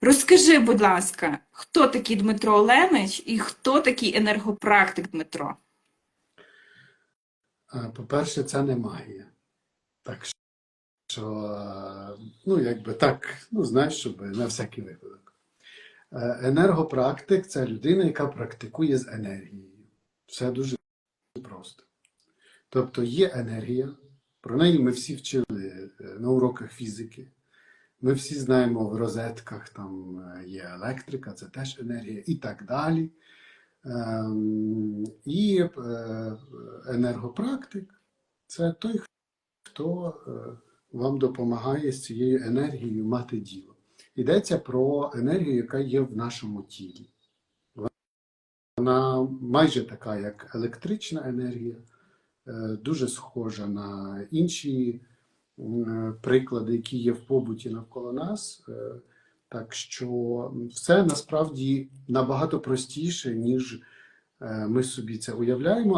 Розкажи, будь ласка, хто такий Дмитро Оленич і хто такий енергопрактик Дмитро? Е, По-перше, це не магія. Так що, е, ну, якби так, ну, знаєш, щоб на всякий випадок. Е, Енергопрактик це людина, яка практикує з енергією. Все дуже просто. Тобто є енергія, про неї ми всі вчили на уроках фізики. Ми всі знаємо в розетках там е, є електрика, це теж енергія і так далі. Ем, І е, енергопрактик це той, хто е, вам допомагає з цією енергією мати діло. Йдеться про енергію, яка є в нашому тілі. Вона майже така, як електрична енергія, дуже схожа на інші приклади, які є в побуті навколо нас. Е, Так що все насправді набагато простіше, ніж е, ми собі це уявляємо.